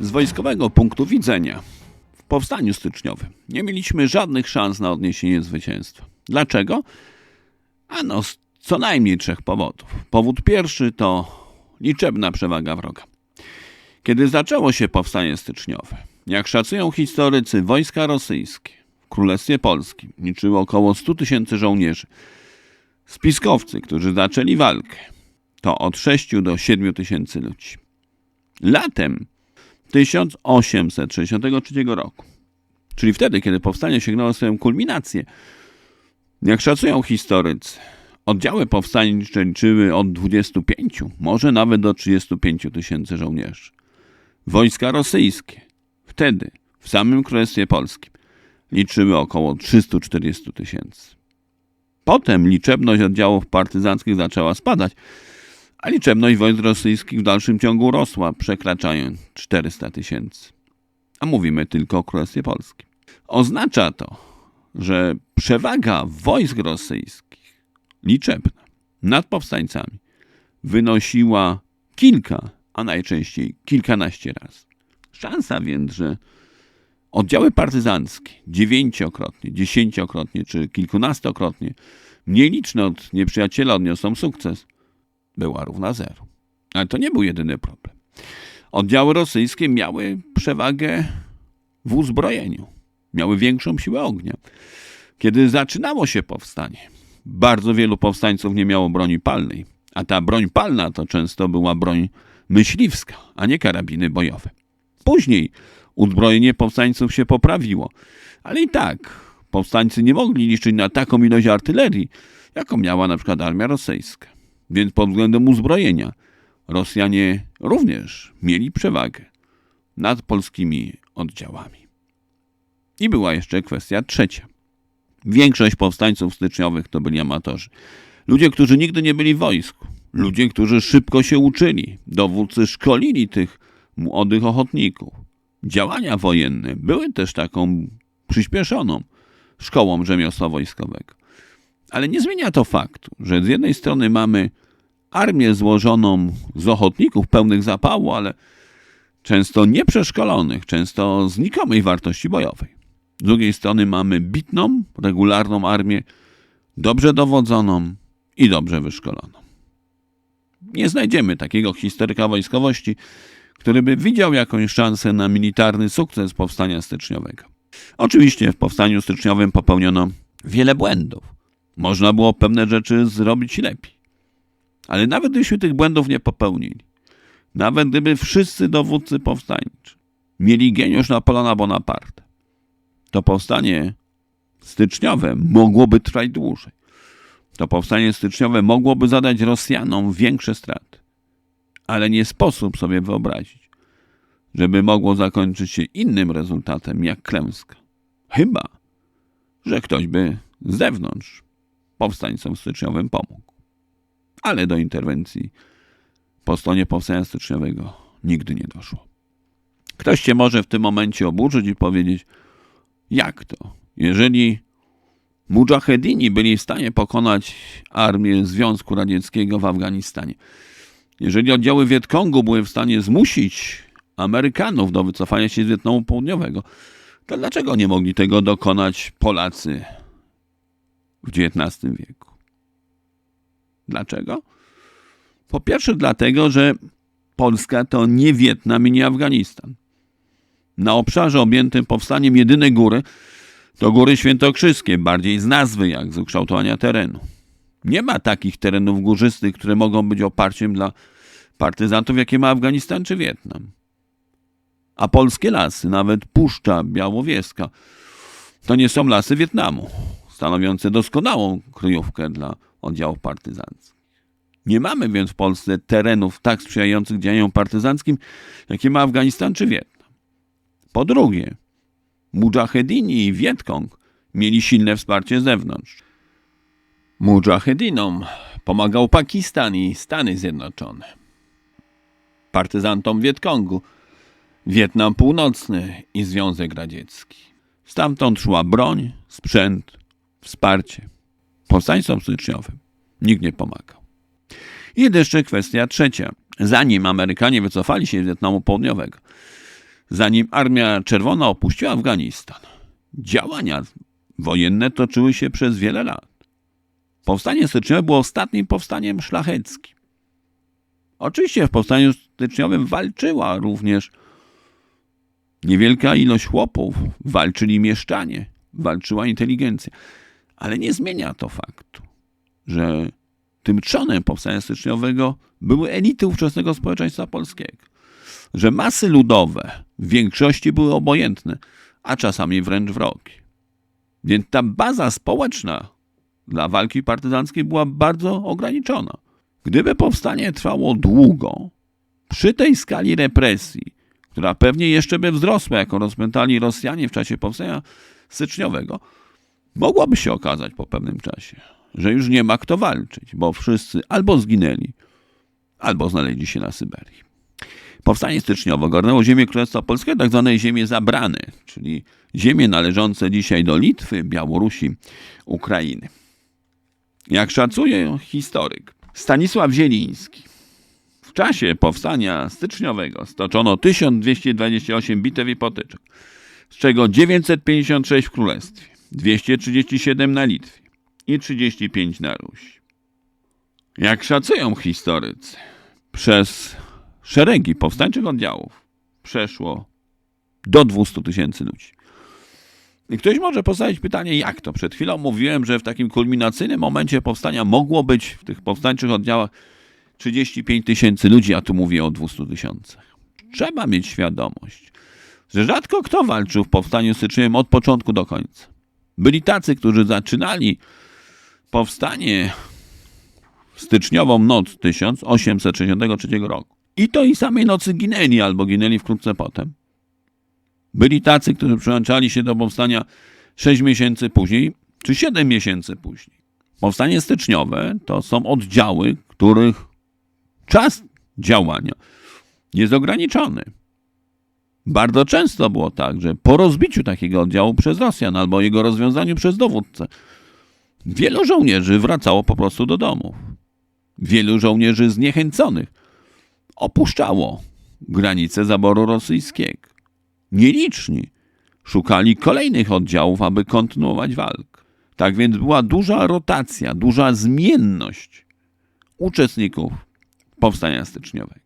Z wojskowego punktu widzenia w powstaniu styczniowym nie mieliśmy żadnych szans na odniesienie zwycięstwa. Dlaczego? Ano z co najmniej trzech powodów. Powód pierwszy to liczebna przewaga wroga. Kiedy zaczęło się powstanie styczniowe, jak szacują historycy, wojska rosyjskie w Królestwie Polskim liczyły około 100 tysięcy żołnierzy. Spiskowcy, którzy zaczęli walkę, to od 6 do 7 tysięcy ludzi. Latem 1863 roku, czyli wtedy, kiedy powstanie sięgnęło swoją kulminację, jak szacują historycy, oddziały powstańcze liczyły od 25, może nawet do 35 tysięcy żołnierzy. Wojska rosyjskie wtedy w samym Królestwie Polskim liczyły około 340 tysięcy. Potem liczebność oddziałów partyzanckich zaczęła spadać, a liczebność wojsk rosyjskich w dalszym ciągu rosła, przekraczając 400 tysięcy. A mówimy tylko o Królestwie Polskim. Oznacza to, że przewaga wojsk rosyjskich, liczebna, nad powstańcami wynosiła kilka, a najczęściej kilkanaście razy. Szansa więc, że oddziały partyzanckie dziewięciokrotnie, dziesięciokrotnie czy kilkunastokrotnie mniej liczne od nieprzyjaciela odniosą sukces, była równa zero. Ale to nie był jedyny problem. Oddziały rosyjskie miały przewagę w uzbrojeniu, miały większą siłę ognia. Kiedy zaczynało się powstanie, bardzo wielu powstańców nie miało broni palnej, a ta broń palna to często była broń myśliwska, a nie karabiny bojowe. Później uzbrojenie powstańców się poprawiło, ale i tak powstańcy nie mogli liczyć na taką ilość artylerii, jaką miała na przykład armia rosyjska. Więc pod względem uzbrojenia Rosjanie również mieli przewagę nad polskimi oddziałami. I była jeszcze kwestia trzecia. Większość powstańców styczniowych to byli amatorzy. Ludzie, którzy nigdy nie byli w wojsku. Ludzie, którzy szybko się uczyli. Dowódcy szkolili tych młodych ochotników. Działania wojenne były też taką przyspieszoną szkołą rzemiosła wojskowego. Ale nie zmienia to faktu, że z jednej strony mamy armię złożoną z ochotników pełnych zapału, ale często nieprzeszkolonych, często znikomej wartości bojowej. Z drugiej strony mamy bitną, regularną armię, dobrze dowodzoną i dobrze wyszkoloną. Nie znajdziemy takiego historyka wojskowości, który by widział jakąś szansę na militarny sukces powstania styczniowego. Oczywiście w powstaniu styczniowym popełniono wiele błędów. Można było pewne rzeczy zrobić lepiej. Ale nawet gdybyśmy tych błędów nie popełnili, nawet gdyby wszyscy dowódcy powstańczy mieli geniusz Napoleona Bonaparte, to powstanie styczniowe mogłoby trwać dłużej. To powstanie styczniowe mogłoby zadać Rosjanom większe straty. Ale nie sposób sobie wyobrazić, żeby mogło zakończyć się innym rezultatem jak klęska. Chyba, że ktoś by z zewnątrz powstańcom styczniowym pomógł. Ale do interwencji po stronie powstania styczniowego nigdy nie doszło. Ktoś się może w tym momencie oburzyć i powiedzieć, jak to? Jeżeli mujahedini byli w stanie pokonać armię Związku Radzieckiego w Afganistanie, jeżeli oddziały Wietkongu były w stanie zmusić Amerykanów do wycofania się z Wietnamu Południowego, to dlaczego nie mogli tego dokonać Polacy w XIX wieku? Dlaczego? Po pierwsze dlatego, że Polska to nie Wietnam i nie Afganistan. Na obszarze objętym powstaniem jedyne góry to góry świętokrzyskie, bardziej z nazwy jak z ukształtowania terenu. Nie ma takich terenów górzystych, które mogą być oparciem dla partyzantów, jakie ma Afganistan czy Wietnam. A polskie lasy, nawet Puszcza Białowieska, to nie są lasy Wietnamu, stanowiące doskonałą kryjówkę dla oddziałów partyzanckich. Nie mamy więc w Polsce terenów tak sprzyjających działaniom partyzanckim, jakie ma Afganistan czy Wietnam. Po drugie, Mujahedini i Wietkong mieli silne wsparcie z zewnątrz. Mujahedinom pomagał Pakistan i Stany Zjednoczone. Partyzantom Wietkongu Wietnam Północny i Związek Radziecki. Stamtąd szła broń, sprzęt, wsparcie. Powstańcom styczniowym nikt nie pomagał. I jeszcze kwestia trzecia. Zanim Amerykanie wycofali się z Wietnamu Południowego, zanim Armia Czerwona opuściła Afganistan. Działania wojenne toczyły się przez wiele lat. Powstanie styczniowe było ostatnim powstaniem szlacheckim. Oczywiście w powstaniu styczniowym walczyła również niewielka ilość chłopów, walczyli mieszczanie, walczyła inteligencja. Ale nie zmienia to faktu, że tym trzonem powstania styczniowego były elity ówczesnego społeczeństwa polskiego. Że masy ludowe w większości były obojętne, a czasami wręcz wrogie. Więc ta baza społeczna dla walki partyzanckiej była bardzo ograniczona. Gdyby powstanie trwało długo, przy tej skali represji, która pewnie jeszcze by wzrosła, jako rozpętali Rosjanie w czasie powstania styczniowego, mogłoby się okazać po pewnym czasie, że już nie ma kto walczyć, bo wszyscy albo zginęli, albo znaleźli się na Syberii. Powstanie styczniowe ogarnęło ziemię Królestwa Polskiego, tak zwane ziemie zabrane, czyli ziemie należące dzisiaj do Litwy, Białorusi, Ukrainy. Jak szacuje historyk Stanisław Zieliński, w czasie powstania styczniowego stoczono 1228 bitew i potyczek, z czego 956 w Królestwie, 237 na Litwie i 35 na Rusi. Jak szacują historycy, przez szeregi powstańczych oddziałów przeszło do 200 tysięcy ludzi. I ktoś może postawić pytanie, jak to? Przed chwilą mówiłem, że w takim kulminacyjnym momencie powstania mogło być w tych powstańczych oddziałach 35 tysięcy ludzi, a tu mówię o 200 tysiącach. Trzeba mieć świadomość, że rzadko kto walczył w powstaniu styczniowym od początku do końca. Byli tacy, którzy zaczynali powstanie styczniową noc 1863 roku. I to i samej nocy ginęli albo ginęli wkrótce potem. Byli tacy, którzy przyłączali się do powstania 6 miesięcy później, czy 7 miesięcy później. Powstanie styczniowe to są oddziały, których czas działania jest ograniczony. Bardzo często było tak, że po rozbiciu takiego oddziału przez Rosjan albo jego rozwiązaniu przez dowódcę, wielu żołnierzy wracało po prostu do domów. Wielu żołnierzy zniechęconych opuszczało granice zaboru rosyjskiego. Nieliczni szukali kolejnych oddziałów, aby kontynuować walkę. Tak więc była duża rotacja, duża zmienność uczestników powstania styczniowego.